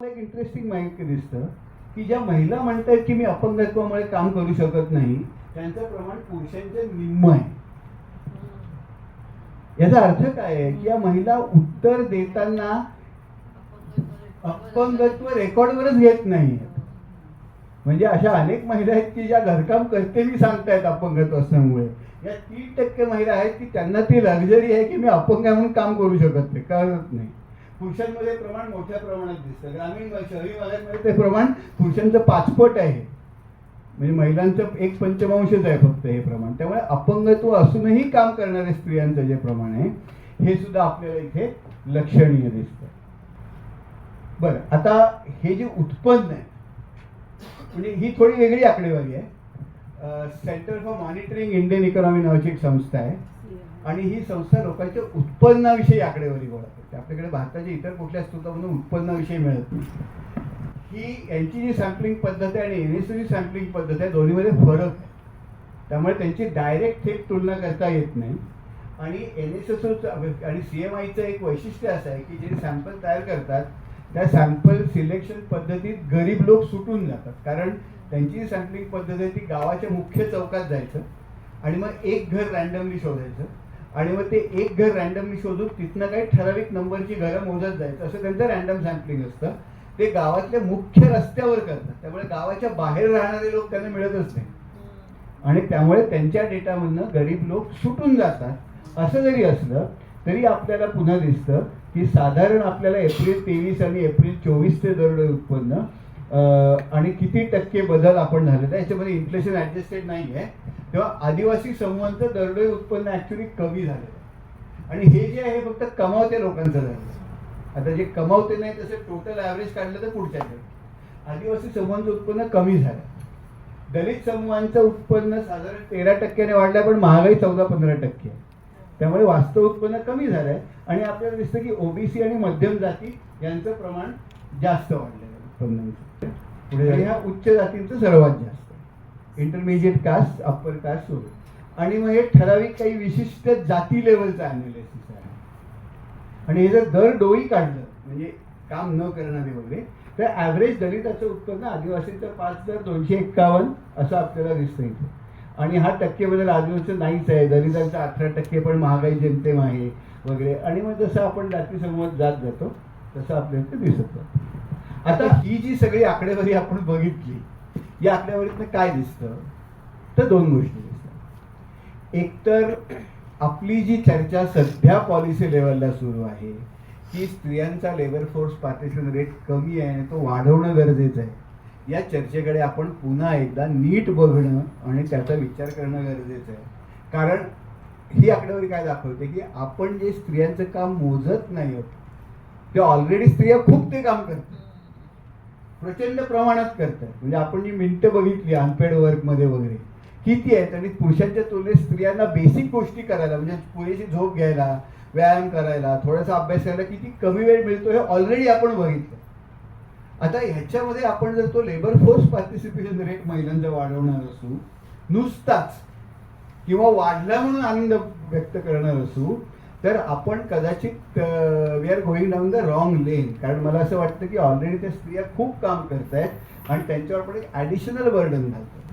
एक इंटरेस्टिंग माहिती दिसतं की ज्या महिला म्हणतात की मी अपंगत्वामुळे काम करू शकत नाही त्यांचं प्रमाण पुरुषांच्या निम्म आहे. याचा अर्थ काय आहे? की या महिला उत्तर देताना अपंगत्व रेकॉर्डवरच घेत नाही. म्हणजे अशा अनेक महिला आहेत की ज्या घरकाम करते मी सांगतायत अपंगत्व असल्यामुळे या तीन टक्के महिला आहेत की त्यांना ती लक्झरी आहे की मी अपंग म्हणून काम करू शकत नाही. कळत नाही. पुरुषांमध्ये प्रमाण मोठ्या प्रमाणात दिसतं. ग्रामीण शहरी भागांमध्ये ते प्रमाण पुरुषांचं पाचपट आहे. म्हणजे महिलांचं एक पंचमांशच आहे फक्त हे प्रमाण. त्यामुळे अपंगत्व असूनही काम करणाऱ्या स्त्रियांचं जे प्रमाण आहे हे सुद्धा आपल्याला इथे लक्षणीय दिसतं. बरं आता हे जे उत्पन्न आहे म्हणजे ही थोडी वेगळी आकडेवारी आहे. Centre for Monitoring Indian Economy नावाची एक संस्था आहे. आणि ही संस्था लोकांच्या उत्पन्नाविषयी आकडेवारी गोळा करते आपल्याकडे भारताच्या इतर कुठल्या स्त्रोतामधून उत्पन्नाविषयी मिळत नाही. ही यांची जी सॅम्पलिंग पद्धत आहे आणि एन एस सॅम्पलिंग पद्धत आहे दोन्हीमध्ये फरक आहे. त्यामुळे त्यांची डायरेक्ट थेट तुलना करता येत नाही. आणि एन एस एस आणि सी एम आयचं एक वैशिष्ट्य असं आहे की जे सॅम्पल तयार करतात त्या सॅम्पल सिलेक्शन पद्धतीत गरीब लोक सुटून जातात. कारण त्यांची जी सॅम्पलिंग पद्धत आहे ती गावाच्या मुख्य चौकात जायचं आणि मग एक घर रॅन्डमली शोधायचं. आणि मग ते एक घर रॅन्डमली शोधून तिथनं काही ठराविक नंबरची घरं मोजत जायचं. असं त्यांचं रॅन्डम सॅम्पलिंग असतं. ते गावातल्या मुख्य रस्त्यावर करतात. त्यामुळे गावाच्या बाहेर राहणारे लोक त्यांना मिळतच नाही. आणि त्यामुळे त्यांच्या डेटामधनं गरीब लोक सुटून जातात. असं जरी असलं तरी आपल्याला पुन्हा दिसतं की साधारण आपल्याला एप्रिल तेवीस आणि एप्रिल चोवीसचे दरडोई उत्पन्न आणि किती टक्के बदल आपण झाले तर याच्यामध्ये इन्फ्लेशन ॲडजस्टेड नाही आहे तेव्हा आदिवासी समूहांचं दरडोई उत्पन्न ॲक्च्युली कमी झालेलं आणि हे जे आहे फक्त कमावते लोकांचं झालं. आता जे कमावते नाही तसे टोटल ॲव्हरेज काढलं तर पुढच्या आदिवासी समूहांचं उत्पन्न कमी झालं. दलित समूहांचं उत्पन्न साधारण तेरा टक्क्याने वाढलं पण महागाई चौदा पंधरा टक्के. आहे त्यामुळे वास्तव उत्पन्न कमी झालं आहे. आणि आपल्याला दिसतं की ओबीसी आणि मध्यम जाती यांचं प्रमाण जास्त वाढलेलं आहे उत्पन्नाचं. पुढे ह्या उच्च जातींचं सर्वात जास्त. इंटरमिजिएट कास्ट अप्पर कास्ट सोडून आणि मग हे ठराविक काही विशिष्ट जाती लेवलचं अनालिसिस आहे. आणि हे जर दर डोळी काढलं म्हणजे काम न करणारे वगैरे तर ॲव्हरेज दलिताचं उत्पन्न आदिवासीचं पाच हजार दोनशे एक्कावन्न असं आपल्याला दिसतं इथे. आणि हा टक्के बदल आदिवासीचं नाहीच आहे. दलितांचा अठरा टक्के पण महागाई जेमतेम आहे वगैरे. आणि मग जसं आपण जाती जात जातो तसं आपल्याला ते दिसत जातं. आता ही जी सगळी आकडेवारी आपण बघितली या आकडेवारीतनं काय दिसतं? तर दोन गोष्टी दिसतात. एकतर आपली जी चर्चा सध्या पॉलिसी लेवलला सुरू आहे की स्त्रियांचा लेबर फोर्स पार्टिसिपेशन रेट कमी आहे आणि तो वाढवणं गरजेचं आहे. या चर्चेकडे आपण पुन्हा एकदा नीट बघणं आणि त्याचा विचार करणं गरजेचं आहे. कारण ही आकडेवारी काय दाखवते की आपण जे स्त्रियांचं काम मोजत नाही आहोत ते ऑलरेडी स्त्रिया खूप ते काम करतात. प्रचंड प्रमाणात करतात. म्हणजे आपण जी मिनटं बघितली अनपेड वर्कमध्ये वगैरे किती आहेत? आणि पुरुषांच्या तुलनेत स्त्रियांना बेसिक गोष्टी करायला म्हणजे पुरेशी झोप घ्यायला व्यायाम करायला थोडासा अभ्यास करायला किती कमी वेळ मिळतो हे ऑलरेडी आपण बघितलं. आता ह्याच्यामध्ये आपण जर तो लेबर फोर्स पार्टिसिपेशन रेट महिलांचा वाढवणार असू नुसताच किंवा वाढला म्हणून आनंद व्यक्त करणार असू तर आपण कदाचित we are going down the wrong lane कारण मला असं वाटतं की ऑलरेडी त्या स्त्रिया खूप काम करत आहेत आणि त्यांच्यावर आपण एक ॲडिशनल बर्डन घालतो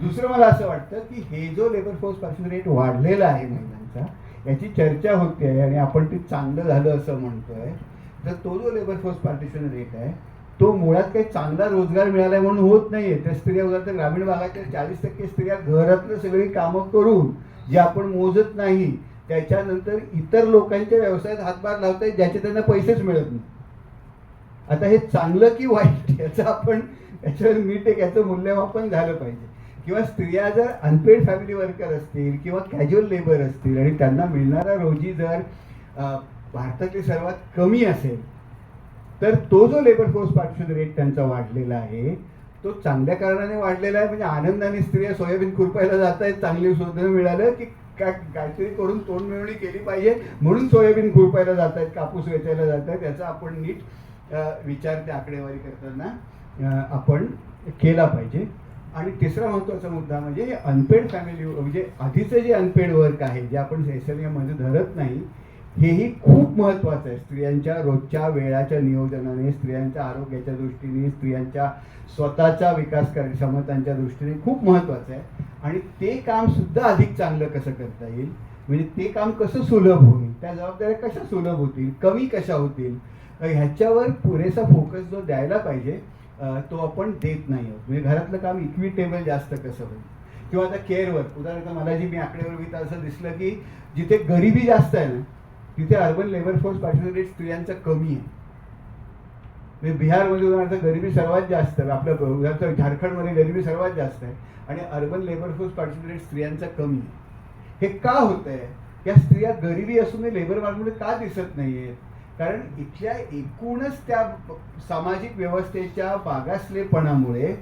दुसरं मला असं वाटतं की हे जो लेबर फोर्सपासून रेट वाढलेला आहे महिलांचा याची चर्चा होते आहे आणि आपण ते चांगलं झालं असं म्हणतोय तर तो जो लेबर फोर्स पार्टिशन रेट आहे तो मुळात काही चांगला रोजगार मिळाला म्हणून होत नाहीये. त्या स्त्रिया उदाहरणार्थ ग्रामीण भागातील चाळीस टक्के स्त्रिया घरातलं सगळी कामं करून जे आपण मोजत नाही त्याच्यानंतर इतर लोकांच्या व्यवसायात हातभार लावतायत ज्याचे त्यांना पैसेच मिळत नाही. आता हे चांगलं की वाईट याचं आपण याच्यावर नीट एक याचं मूल्यमापन झालं पाहिजे. किंवा स्त्रिया जर अनपेड फॅमिली वर्कर असतील किंवा कॅज्युअल लेबर असतील आणि त्यांना मिळणारा रोजी जर भारतातली सर्वात कमी असेल तर तो जो लेबर फोर्स पार्टिशन रेट त्यांचा वाढलेला आहे तो चांगल्या कारणाने वाढलेला आहे. म्हणजे आनंदाने स्त्रिया सोयाबीन खुरपायला जात आहेत चांगली शोधणं मिळालं की काय काहीतरी करून तोंड मिळवणी केली पाहिजे. म्हणून सोयाबीन खुरपायला जात आहेत कापूस वेचायला जात आहेत याचा आपण नीट विचार त्या आकडेवारी करताना आपण केला पाहिजे. आणि तिसरा महत्त्वाचा मुद्दा म्हणजे हे अनपेड फॅमिली म्हणजे आधीचं जे अनपेड वर्क आहे जे आपण एस धरत नाही हेही खूप महत्त्वाचं आहे. स्त्रियांच्या रोजच्या वेळाच्या नियोजनाने स्त्रियांच्या आरोग्याच्या दृष्टीने स्त्रियांच्या स्वतःचा विकास कर क्षमतांच्या दृष्टीने खूप महत्त्वाचं आहे. आणि ते काम सुद्धा अधिक चांगलं कसं करता येईल? म्हणजे ते काम कसं सुलभ होईल? त्या जबाबदाऱ्या कशा सुलभ होतील? कमी कशा होतील? ह्याच्यावर पुरेसा फोकस जो द्यायला पाहिजे तो आपण देत नाही आहोत. म्हणजे घरातलं काम इक्विटेबल जास्त कसं होईल? किंवा आता केअरवर उदाहरणार्थ मला जी मी आकडेवर घेता असं दिसलं की जिथे गरिबी जास्त आहे ना तिथे urban labour force participate rate कमी आहे. म्हणजे बिहारमध्ये उदाहरणार्थ गरिबी सर्वात जास्त आहे. आपल्या उदाहरणार्थ झारखंडमध्ये गरिबी सर्वात जास्त आहे. आणि अर्बन लेबर फोर्स पार्टिसिपेट स्त्रियांचा कमी आहे. हे का होत आहे या स्त्रिया गरिबी असूनही लेबर मार्केटमध्ये का दिसत नाहीयेत? कारण इथल्या एकूणच त्या सामाजिक व्यवस्थेच्या मागासलेपणामुळे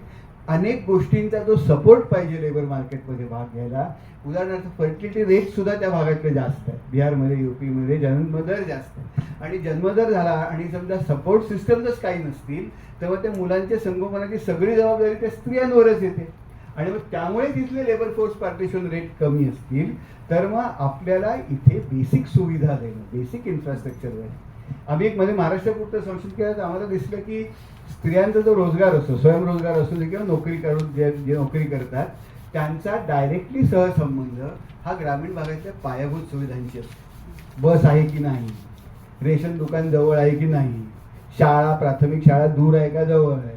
अनेक गोष्टींचा जो सपोर्ट पाहिजे लेबर मार्केटमध्ये भाग घ्यायला उदाहरणार्थ फर्टिलिटी रेट सुद्धा त्या भागातले जास्त आहे. बिहारमध्ये युपीमध्ये जन्मदर जास्त आहे. आणि जन्मदर झाला आणि समजा सपोर्ट सिस्टमच काही नसतील तेव्हा त्या मुलांच्या संगोपनाची सगळी जबाबदारी त्या स्त्रियांवरच येते. आणि मग त्यामुळे तिथले लेबर फोर्स पार्टिशन रेट कमी असतील तर मग आपल्याला इथे बेसिक सुविधा देणं बेसिक इन्फ्रास्ट्रक्चर देणं. आम्ही एक मध्ये महाराष्ट्रापुरतं संशोधन केलं तर आम्हाला दिसलं की स्त्रियांचा जो रोजगार असतो स्वयंरोजगार असतो जे किंवा नोकरी करून जे जे नोकरी करतात त्यांचा डायरेक्टली सहसंबंध हा ग्रामीण भागातल्या पायाभूत सुविधांशी असतो. बस आहे की नाही? रेशन दुकान जवळ आहे की नाही? शाळा प्राथमिक शाळा दूर आहे का जवळ आहे?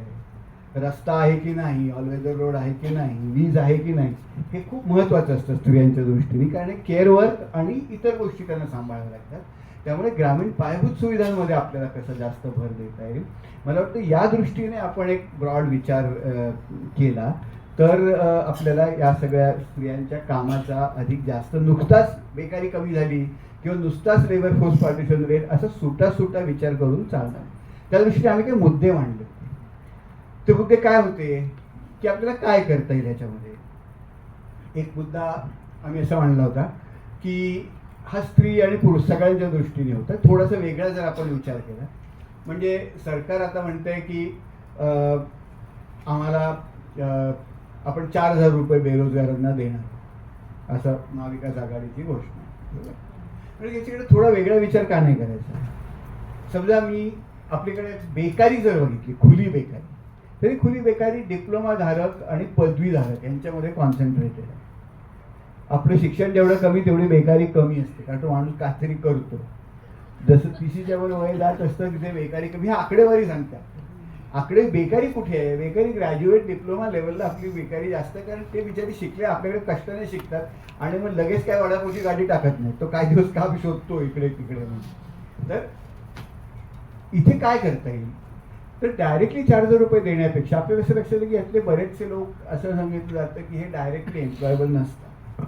रस्ता आहे की नाही ऑलवेदर रोड आहे की नाही वीज आहे की नाही हे खूप महत्त्वाचं असतं स्त्रियांच्या दृष्टीने कारण केअर वर्क आणि इतर गोष्टी त्यांना सांभाळाव्या लागतात. त्यामुळे ग्रामीण पायाभूत सुविधांमध्ये आपल्याला कसं जास्त भर देता येईल? मला वाटतं या दृष्टीने आपण एक ब्रॉड विचार केला तर आपल्याला या सगळ्या स्त्रियांच्या कामाचा अधिक जास्त नुकताच बेकारी कमी झाली किंवा नुसताच लेबर फोर्स पार्टिशन रेट असं सुटा सुटा विचार करून चालणार. त्या दृष्टीने आम्ही काही मुद्दे मांडले. ते मुद्दे काय होते की आपल्याला काय करता येईल याच्यामध्ये एक मुद्दा आम्ही असा मांडला होता की हा स्त्री आणि पुरुष सगळ्यांच्या दृष्टीने होता थोडासा वेगळा जर आपण विचार केला म्हणजे सरकार आता म्हणतंय की आम्हाला आपण चार हजार रुपये बेरोजगारांना देणार असं महाविकास आघाडीची घोषणा आहे. बरोबर? म्हणजे याच्याकडे थोडा वेगळा विचार का नाही करायचा समजा मी आपल्याकडे बेकारी जर बघितली खुली बेकारी तरी खुली बेकारी डिप्लोमाधारक आणि पदवीधारक यांच्यामध्ये कॉन्सन्ट्रेटेड आहे. आपलं शिक्षण जेवढं कमी तेवढी बेकारी कमी असते. कारण तो माणूस काहीतरी करतो. जसं तिशीच्या वर वय जात असतं तिथे बेकारी कमी. आकडेवारी सांगतात. आकडे बेकारी कुठे आहे? बेकारी ग्रॅज्युएट डिप्लोमा लेवलला आपली बेकारी जास्त कारण ते बिचारी शिकले आपल्याकडे कष्टाने शिकतात. आणि मग लगेच काय वडापोची गाडी टाकत नाही तो काही दिवस काम शोधतो इकडे तिकडे म्हणून. तर इथे काय करता येईल? तर डायरेक्टली चार हजार रुपये देण्यापेक्षा आपल्याला असं लक्षात की यातले बरेचसे लोक असं सांगितलं जातं की हे डायरेक्टली एम्प्लॉयबल नसतं.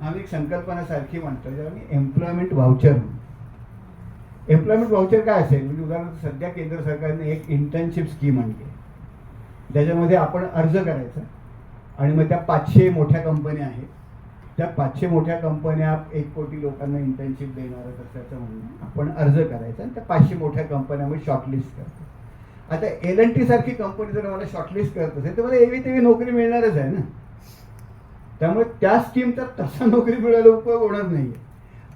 आम्ही एक संकल्पना सारखी म्हणतो ज्याला मी एम्प्लॉयमेंट व्हाउचर एम्प्लॉयमेंट व्हाउचर काय असेल? म्हणजे उदाहरणार्थ सध्या केंद्र सरकारने एक इंटर्नशिप स्कीम आणली. ज्याच्यामध्ये आपण अर्ज करायचा आणि मग त्या पाचशे मोठ्या कंपन्या आहेत. त्या पाचशे मोठ्या कंपन्या एक कोटी लोकांना इंटर्नशिप देणार असल्याचं म्हणून आपण अर्ज करायचा आणि त्या पाचशे मोठ्या कंपन्यामध्ये शॉर्टलिस्ट करतो. आता एल एन टी सारखी कंपनी जर मला शॉर्टलिस्ट करत असेल तर मला एवी तेवी नोकरी मिळणारच आहे ना. त्यामुळे त्या स्कीमचा तसा नोकरी मिळायला उपयोग होणार नाही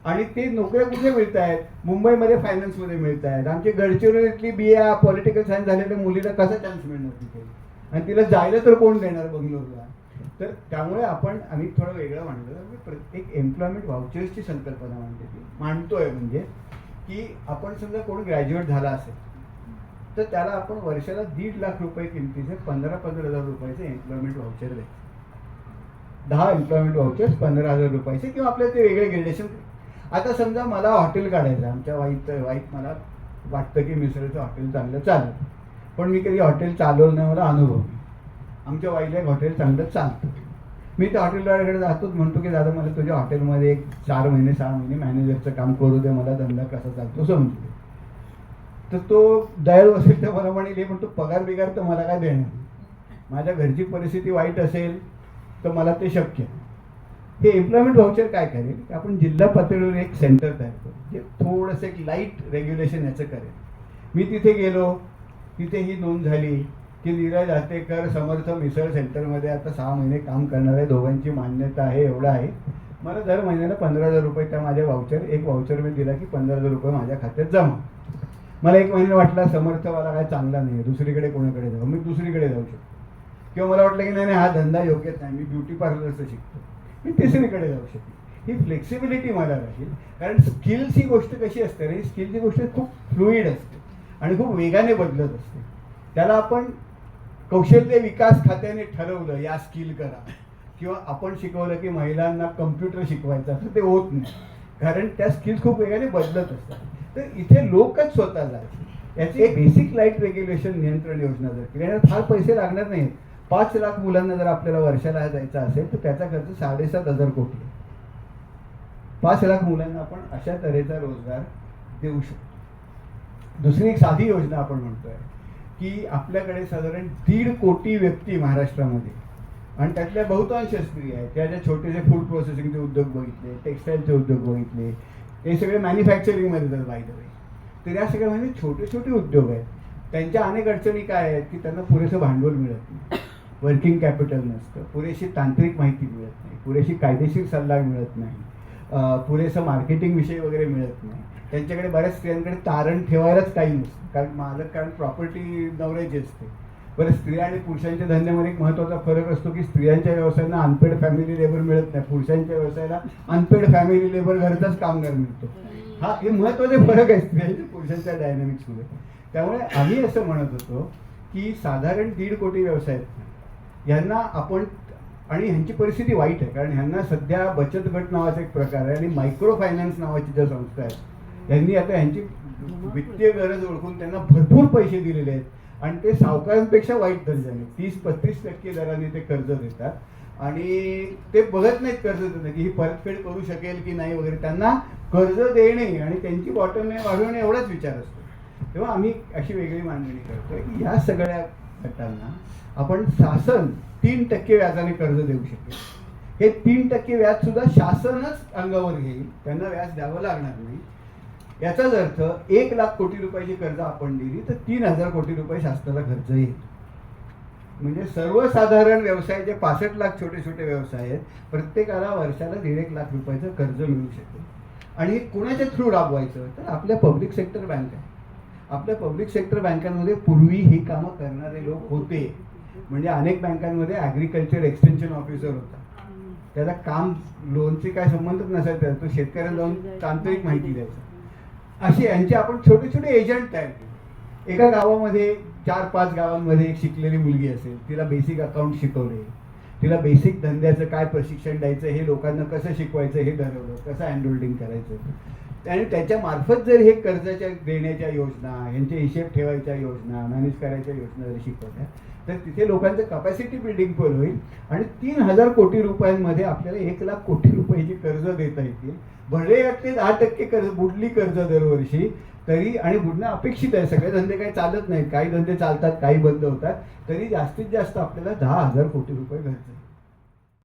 आणि ते नोकऱ्या कुठे मिळत आहेत मुंबईमध्ये फायनान्समध्ये मिळत आहेत आमची गडचिरोलीतली बी ए पॉलिटिकल सायन्स झालेल्या मुलीला कसा चान्स मिळणार तिथे? आणि तिला जायला तर कोण देणार बंगलोरला? तर त्यामुळे आपण आम्ही थोडं वेगळं मांडलं. प्रत्येक एम्प्लॉयमेंट व्हाउचर्सची संकल्पना मांडते ती मांडतोय म्हणजे की आपण समजा कोण ग्रॅज्युएट झाला असेल तर त्याला आपण वर्षाला दीड लाख रुपये किमतीचे पंधरा पंधरा हजार रुपयाचे एम्प्लॉयमेंट व्हाउचर द्यायचे दहा एम्प्लॉयमेंट व्हाउचर्स पंधरा हजार रुपयाचे किंवा आपल्या ते वेगळे ग्रेडेशन आता समजा मला हॉटेल काढायचं आमच्या वाईट वाईट मला वाटतं की मिसळचं हॉटेल चांगलं चालेल. पण मी कधी हॉटेल चालवलं नाही मला अनुभव आमच्या वाईला एक हॉटेल चांगलं चालतं. मी त्या हॉटेलवाल्याकडे जातोच म्हणतो की दादा मला तुझ्या हॉटेलमध्ये एक चार महिने सहा महिने मॅनेजरचं काम करू दे मला धंदा कसा चालतो समजू दे. तर तो दयाळू असेल तर मला म्हणेल म्हणतो पगार बिगार तर मला काय देणार नाही. माझ्या घरची परिस्थिती वाईट असेल तर मला ते शक्य आहे. हे एम्प्लॉयमेंट व्हाउचर काय करेल की आपण जिल्हा पातळीवर एक सेंटर तयार करू जे थोडंसं एक लाइट रेग्युलेशन याचं करेल मी तिथे गेलो तिथे ही नोंद झाली की नीरज आतेकर समर्थ मिसळ सेंटरमध्ये आता सहा महिने काम करणार आहे दोघांची मान्यता आहे एवढं आहे मला दर महिन्याला पंधरा हजार रुपये त्या माझ्या वाउचर एक वाउचर मी दिला की पंधरा हजार रुपये माझ्या खात्यात जमा मला एक महिने वाटला समर्थवाला काय चांगला नाही दुसरीकडे कोणाकडे जाऊ? मी दुसरीकडे जाऊ शकतो. किंवा मला वाटलं की नाही नाही हा धंदा योग्यच नाही मी ब्युटी पार्लरचं शिकतो. मी तिसरीकडे जाऊ शकतो. ही फ्लेक्सिबिलिटी मला राहील. कारण स्किल्स ही गोष्ट कशी असते रे स्किलची गोष्ट खूप फ्लुईड असते आणि खूप वेगाने बदलत असते. त्याला आपण कौशल्य विकास खात्याने ठरवलं या स्किल करा. किंवा आपण शिकवलं की महिलांना कम्प्युटर शिकवायचं असं ते होत नाही. कारण त्या स्किल्स खूप वेगाने बदलत असतात. तर इथे लोकच स्वतः जायचे याची एक बेसिक लाइट रेग्युलेशन नियंत्रण योजना जर केली आणि फार पैसे लागणार नाहीत. पाच लाख मुलांना जर आपल्याला वर्षाला जायचं असेल तर त्याचा खर्च साडेसात हजार कोटी. आहे. पाच लाख मुलांना आपण अशा तऱ्हेचा रोजगार देऊ शकतो. दुसरी एक साधी योजना आपण म्हणतोय की आपल्याकडे साधारण दीड कोटी व्यक्ती महाराष्ट्रामध्ये आणि त्यातल्या बहुतांश स्त्री आहेत. त्या ज्या छोटेसे फूड प्रोसेसिंगचे उद्योग बघितले टेक्स्टाईलचे उद्योग बघितले हे सगळे मॅन्युफॅक्चरिंगमध्ये जर बाय द वे तर या सगळ्या म्हणजे छोटे छोटे उद्योग आहेत. त्यांच्या अनेक अडचणी काय आहेत की त्यांना पुरेसं भांडवल मिळत नाही. वर्किंग कॅपिटल नसतं. पुरेशी तांत्रिक माहिती मिळत नाही. पुरेशी कायदेशीर सल्ला मिळत नाही. पुरेसं मार्केटिंग विषय वगैरे मिळत नाही. त्यांच्याकडे बऱ्याच स्त्रियांकडे तारण ठेवायलाच काही नसतं. कारण मालक कारण प्रॉपर्टी नवऱ्याची असते. बरं स्त्रिया आणि पुरुषांच्या धंद्यामध्ये एक महत्त्वाचा फरक असतो की स्त्रियांच्या व्यवसायांना अनपेड फॅमिली लेबर मिळत नाही. पुरुषांच्या व्यवसायाला अनपेड फॅमिली लेबर घरचाच कामगार मिळतो. हा हे महत्त्वाचे फरक आहे स्त्रियांच्या पुरुषांच्या डायनॅमिक्समध्ये त्यामुळे आम्ही असं म्हणत होतो की साधारण दीड कोटी व्यवसाय आहेत. यांना आपण आणि ह्यांची परिस्थिती वाईट आहे कारण ह्यांना सध्या बचत गट नावाचा एक प्रकार आहे आणि मायक्रो फायनान्स नावाची ज्या संस्था आहेत यांनी आता ह्यांची वित्तीय गरज ओळखून त्यांना भरपूर पैसे दिलेले आहेत. आणि ते सावकारांपेक्षा वाईट दर्जाने तीस पस्तीस टक्के दराने ते कर्ज देतात. आणि ते बघत नाहीत कर्ज देणं की ही परतफेड करू शकेल की नाही वगैरे. त्यांना कर्ज देणे आणि त्यांची बॉटम वाढवणे एवढाच विचार असतो. तेव्हा आम्ही अशी वेगळी मांडणी करतोय की या सगळ्या गटांना आपण शासन तीन टक्के व्याजाने कर्ज देऊ शकेल. हे तीन टक्के व्याज सुद्धा शासनच अंगावर घेईल. त्यांना व्याज द्यावं लागणार नाही. याचाच अर्थ एक लाख कोटी रुपयाची कर्ज आपण दिली तर तीन हजार कोटी रुपये शासनाला खर्च येईल. म्हणजे सर्वसाधारण व्यवसाय जे पासष्ट लाख छोटे छोटे व्यवसाय आहेत प्रत्येकाला वर्षाला दीड एक लाख रुपयाचं कर्ज मिळू शकेल. आणि हे कुणाच्या थ्रू राबवायचं? तर आपल्या पब्लिक सेक्टर बँक आहे. आपल्या पब्लिक सेक्टर बँकांमध्ये पूर्वी ही कामं करणारे लोक होते. म्हणजे अनेक बँकांमध्ये ॲग्रिकल्चर एक्सटेन्शन ऑफिसर होता. त्याचा काम लोनचे काय संबंधच नसायचा. तो शेतकऱ्यांना जाऊन तांत्रिक माहिती द्यायचा. असे यांचे आपण छोटे छोटे एजंट तयार केले एका गावामध्ये चार पाच गावांमध्ये एक शिकलेली मुलगी असेल तिला बेसिक अकाउंट शिकवले. तिला बेसिक धंद्याचं काय प्रशिक्षण द्यायचं हे लोकांना कसं शिकवायचं हे ठरवलं कसं हँडहोल्डिंग करायचं. आणि त्याच्यामार्फत जर हे कर्जाच्या देण्याच्या योजना यांचे हिशेब ठेवायच्या योजना मॅनेज करायच्या योजना जर शिकवल्या तर तिथे लोकांचं कपॅसिटी बिल्डिंग पण होईल आणि तीन हजार कोटी रुपयांमध्ये आपल्याला एक लाख कोटी रुपयाची कर्ज देता येतील. भले यातले दहा टक्के कर्ज बुडली कर्ज दरवर्षी तरी आणि बुडणं अपेक्षित आहे. सगळे धंदे काही चालत नाहीत. काही धंदे चालतात काही बंद होतात. तरी जास्तीत जास्त आपल्याला दहा हजार कोटी रुपये खर्च